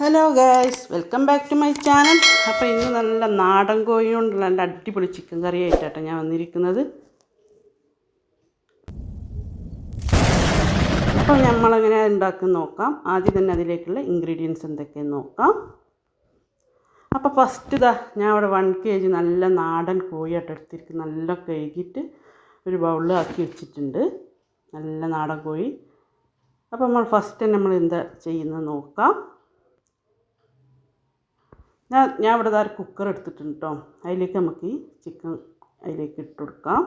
Hello guys welcome back to my channel അപ്പോൾ ഇന്ന് നല്ല നാടൻ കോഴി കൊണ്ടുള്ള നല്ല അടിപൊളി ചിക്കൻ കറി ആയിട്ടാട്ടോ ഞാൻ വന്നിരിക്കുന്നത്. അപ്പോൾ നമ്മളെങ്ങനെ ഉണ്ടാക്കുന്ന നോക്കാം. ആദ്യം തന്നെ അതിലേക്കുള്ള ഇൻഗ്രീഡിയൻസ് എന്തൊക്കെയെന്ന് നോക്കാം. അപ്പോൾ ഫസ്റ്റ് ഇതാ ഞാൻ അവിടെ വൺ കെ ജി നല്ല നാടൻ കോഴിയായിട്ട് എടുത്തിരിക്കും നല്ല കഴുകിയിട്ട് ഒരു ബൗളിൽ ആക്കി വെച്ചിട്ടുണ്ട്. നല്ല നാടൻ കോഴി. അപ്പോൾ നമ്മൾ ഫസ്റ്റ് തന്നെ നമ്മൾ എന്താ ചെയ്യുന്നത് നോക്കാം. ഞാൻ ഞാൻ ഇവിടെ ഒരു കുക്കർ എടുത്തിട്ടുണ്ട് കേട്ടോ അതിലേക്ക് നമുക്ക് ഈ ചിക്കൻ അതിലേക്ക് ഇട്ട് കൊടുക്കാം.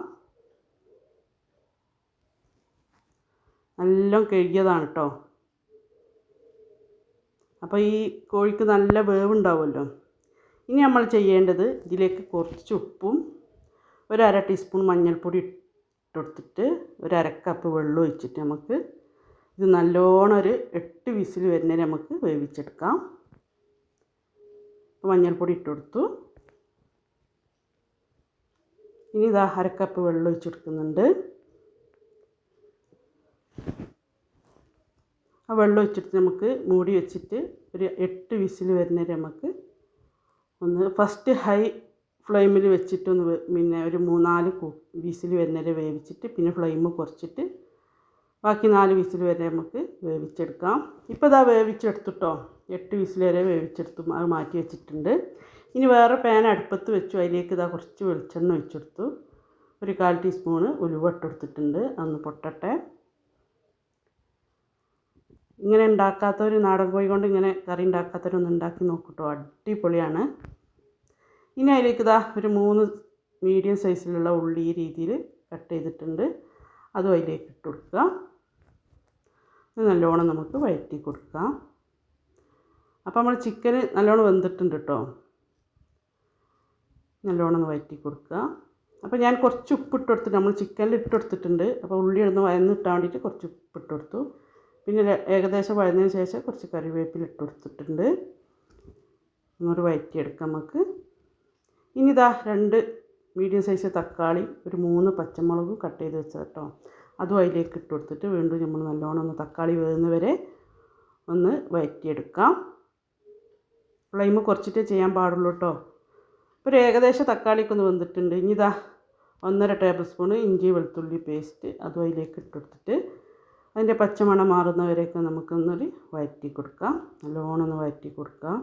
നല്ല കഴുകിയതാണ് കേട്ടോ അപ്പോൾ ഈ കോഴിക്ക് നല്ല വേവുണ്ടാവുമല്ലോ. ഇനി നമ്മൾ ചെയ്യേണ്ടത് ഇതിലേക്ക് കുറച്ച് ഉപ്പും ഒരു അര ടീസ്പൂൺ മഞ്ഞൾപ്പൊടി ഇട്ട് കൊടുത്തിട്ട് ഒരു അര കപ്പ് വെള്ളം ഒഴിച്ചിട്ട് നമുക്ക് ഇത് നല്ലോണം ഒരു എട്ട് വിസിൽ വരുന്നതിന് നമുക്ക് വേവിച്ചെടുക്കാം. മഞ്ഞൾപ്പൊടി ഇട്ട് കൊടുത്തു. ഇനി ഇതാ അരക്കപ്പ് വെള്ളം ഒഴിച്ചു കൊടുക്കുന്നുണ്ട്. ആ വെള്ളം ഒഴിച്ചിട്ട് നമുക്ക് മൂടി വെച്ചിട്ട് ഒരു എട്ട് വിസിൽ വരുന്നവരെ നമുക്ക് ഒന്ന് ഫസ്റ്റ് ഹൈ ഫ്ലെയിമിൽ വെച്ചിട്ടൊന്ന് പിന്നെ ഒരു മൂന്നാൽ വിസിൽ വരുന്നവരെ വേവിച്ചിട്ട് പിന്നെ ഫ്ലെയിം കുറച്ചിട്ട് ബാക്കി നാല് വിസിൽ വരെ നമുക്ക് വേവിച്ചെടുക്കാം. ഇപ്പോൾ ഇതാ വേവിച്ചെടുത്തിട്ടോ എട്ട് വിസിൽ വരെ വേവിച്ചെടുത്തു അത് മാറ്റി വെച്ചിട്ടുണ്ട്. ഇനി വേറെ പാൻ അടുപ്പത്ത് വെച്ചു അതിലേക്ക് ഇതാ കുറച്ച് വെളിച്ചെണ്ണ ഒഴിച്ചെടുത്തു ഒരു കാൽ ടീസ്പൂണ് ഉലുവ ഇട്ടെടുത്തിട്ടുണ്ട് അന്ന് പൊട്ടട്ടെ. ഇങ്ങനെ ഉണ്ടാക്കാത്തവർ നാടൻ കോഴി കൊണ്ട് ഇങ്ങനെ കറി ഉണ്ടാക്കാത്തവരൊന്ന് ഉണ്ടാക്കി നോക്കൂട്ടോ അടിപൊളിയാണ്. ഇനി അതിലേക്ക് ഇതാ ഒരു മൂന്ന് മീഡിയം സൈസിലുള്ള ഉള്ളി ഈ രീതിയിൽ കട്ട് ചെയ്തിട്ടുണ്ട് അതും അതിലേക്ക് ഇട്ട് കൊടുക്കുക. നല്ലോണം നമുക്ക് വഴറ്റി കൊടുക്കാം. അപ്പോൾ നമ്മൾ ചിക്കൻ നല്ലോണം വെന്തിട്ടുണ്ട് കേട്ടോ നല്ലോണം ഒന്ന് വയറ്റി കൊടുക്കുക. അപ്പോൾ ഞാൻ കുറച്ച് ഉപ്പിട്ട് കൊടുത്തിട്ട് നമ്മൾ ചിക്കനിൽ ഇട്ട് കൊടുത്തിട്ടുണ്ട്. അപ്പോൾ ഉള്ളി ഒന്ന് വയന്നിട്ടാൻ വേണ്ടിയിട്ട് കുറച്ച് ഉപ്പിട്ട് കൊടുത്തു. പിന്നെ ഏകദേശം വഴന്നതിന് ശേഷം കുറച്ച് കറിവേപ്പില ഇട്ട് കൊടുത്തിട്ടുണ്ട്. ഒന്നൂറ് വയറ്റിയെടുക്കാം നമുക്ക്. ഇനി ഇതാ രണ്ട് മീഡിയം സൈസ് തക്കാളി ഒരു മൂന്ന് പച്ചമുളകും കട്ട് ചെയ്ത് വെച്ചത് കേട്ടോ അതും അതിലേക്ക് ഇട്ട് കൊടുത്തിട്ട് വീണ്ടും നമ്മൾ നല്ലോണം ഒന്ന് തക്കാളി വേകുന്നവരെ ഒന്ന് വഴറ്റിയെടുക്കാം ഫ്ലെയിം കുറച്ചിട്ടേ ചെയ്യാൻ പാടുള്ളൂ കേട്ടോ. ഒരു ഏകദേശം തക്കാളിയൊക്കെ ഒന്ന് വന്നിട്ടുണ്ട് ഇനി ഇതാ ഒന്നര ടേബിൾ സ്പൂൺ ഇഞ്ചി വെളുത്തുള്ളി പേസ്റ്റ് അതും അതിലേക്ക് ഇട്ടെടുത്തിട്ട് അതിന്റെ പച്ചമണം മാറുന്നവരെയൊക്കെ നമുക്കൊന്നൊരു വയറ്റി കൊടുക്കാം. നല്ലോണം ഒന്ന് വഴറ്റി കൊടുക്കാം.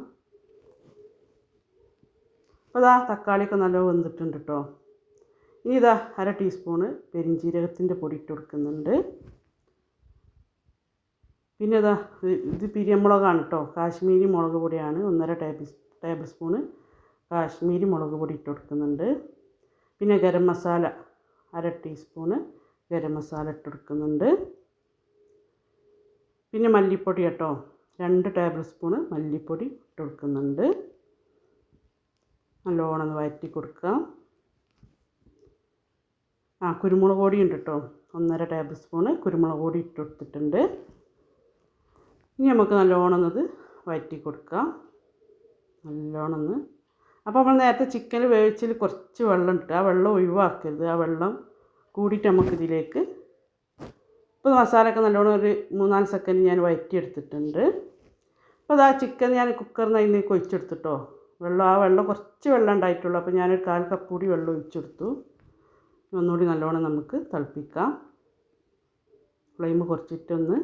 അപ്പോൾ ഇതാ തക്കാളിയൊക്കെ നല്ല വെന്തിട്ടുണ്ട് കേട്ടോ. ഇനി ഇതാ അര ടീസ്പൂണ് പെരിഞ്ജീരകത്തിന്റെ പൊടി ഇട്ട് കൊടുക്കുന്നുണ്ട്. പിന്നെ ഇതാ ഇത് പിരിയൻമുളകാണ് കേട്ടോ കാശ്മീരി മുളക് പൊടിയാണ് ഒന്നര ടേബിൾ ടേബിൾ സ്പൂണ് കാശ്മീരി മുളക് പൊടി ഇട്ട് കൊടുക്കുന്നുണ്ട്. പിന്നെ ഗരം മസാല അര ടീസ്പൂണ് ഗരം മസാല ഇട്ട് കൊടുക്കുന്നുണ്ട്. പിന്നെ മല്ലിപ്പൊടി കേട്ടോ രണ്ട് ടേബിൾ സ്പൂണ് മല്ലിപ്പൊടി ഇട്ട് കൊടുക്കുന്നുണ്ട്. നല്ലോണം ഒന്ന് വഴറ്റി കൊടുക്കാം. ആ കുരുമുളക് പൊടി ഉണ്ട് കേട്ടോ ഒന്നര ടേബിൾ സ്പൂണ് കുരുമുളക് പൊടി ഇട്ട് കൊടുത്തിട്ടുണ്ട്. ഇനി നമുക്ക് നല്ലോണം ഒന്നത് വഴറ്റി കൊടുക്കാം. നല്ലോണം ഒന്ന് അപ്പോൾ നമ്മൾ നേരത്തെ ചിക്കൻ വേവിച്ചതിൽ കുറച്ച് വെള്ളം ഇട്ട് ആ വെള്ളം ഒഴിവാക്കരുത്. ആ വെള്ളം കൂടിയിട്ട് നമുക്ക് ഇതിലേക്ക് ഇപ്പോൾ മസാലയൊക്കെ നല്ലോണം ഒരു മൂന്നാൽ സെക്കൻഡ് ഞാൻ വഴറ്റിയെടുത്തിട്ടുണ്ട് അപ്പോൾ അത് ആ ചിക്കൻ ഞാൻ കുക്കറിന് അതിലേക്ക് ഒഴിച്ചെടുത്തിട്ടോ. വെള്ളം ആ വെള്ളം കുറച്ച് വെള്ളം ഉണ്ടായിട്ടുള്ളൂ. അപ്പോൾ ഞാനൊരു കാൽ കപ്പ് കൂടി വെള്ളം ഒഴിച്ചെടുത്തു. ഒന്നുകൂടി നല്ലോണം നമുക്ക് തിളപ്പിക്കാം. ഫ്ലെയിം കുറച്ചിട്ടൊന്ന്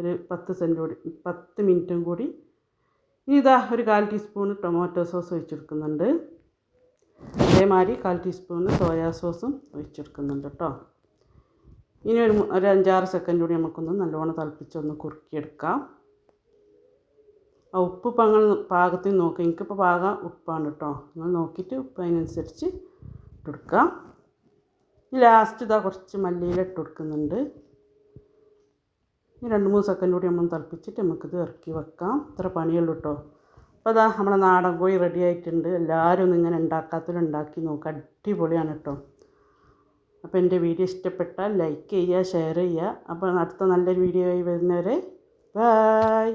ഒരു പത്ത് സെന്റ് കൂടി പത്ത് മിനിറ്റും കൂടി. ഇനി ഇതാ ഒരു കാൽ ടീസ്പൂൺ ടൊമാറ്റോ സോസ് ഒഴിച്ചെടുക്കുന്നുണ്ട്. അതേമാതിരി കാൽ ടീസ്പൂൺ സോയാ സോസും ഒഴിച്ചെടുക്കുന്നുണ്ട് കേട്ടോ. ഇനി ഒരു ഒരു അഞ്ചാറ് സെക്കൻഡ് കൂടി നമുക്കൊന്ന് നല്ലോണം തിളപ്പിച്ചൊന്ന് കുറുക്കിയെടുക്കാം. ആ ഉപ്പ് ഇപ്പം പങ്ങൾ പാകത്തിൽ നോക്കുക എനിക്കിപ്പോൾ പാകം ഉപ്പാണ് കേട്ടോ. നിങ്ങൾ നോക്കിയിട്ട് ഉപ്പ് അതിനനുസരിച്ച് ഇട്ടെടുക്കാം ലാസ്റ്റ് ഇതാ കുറച്ച് മല്ലിയില കൊടുക്കുന്നുണ്ട്. രണ്ട് മൂന്ന് സെക്കൻഡ് കൂടി നമ്മൾ തിളപ്പിച്ചിട്ട് നമുക്കിത് ഇറക്കി വെക്കാം. ഇത്ര പണിയുള്ളൂ കേട്ടോ അപ്പോൾ അതാ നമ്മുടെ നാടൻ കോഴി റെഡി ആയിട്ടുണ്ട്. എല്ലാവരും ഒന്നും ഇങ്ങനെ ഉണ്ടാക്കാത്തവരും ഉണ്ടാക്കി നോക്കുക അടിപൊളിയാണ് കേട്ടോ അപ്പോൾ എന്റെ വീഡിയോ ഇഷ്ടപ്പെട്ടാൽ ലൈക്ക് ചെയ്യുക ഷെയർ ചെയ്യുക. അപ്പോൾ അടുത്ത നല്ലൊരു വീഡിയോ ആയി വരുന്നവരെ ബായ്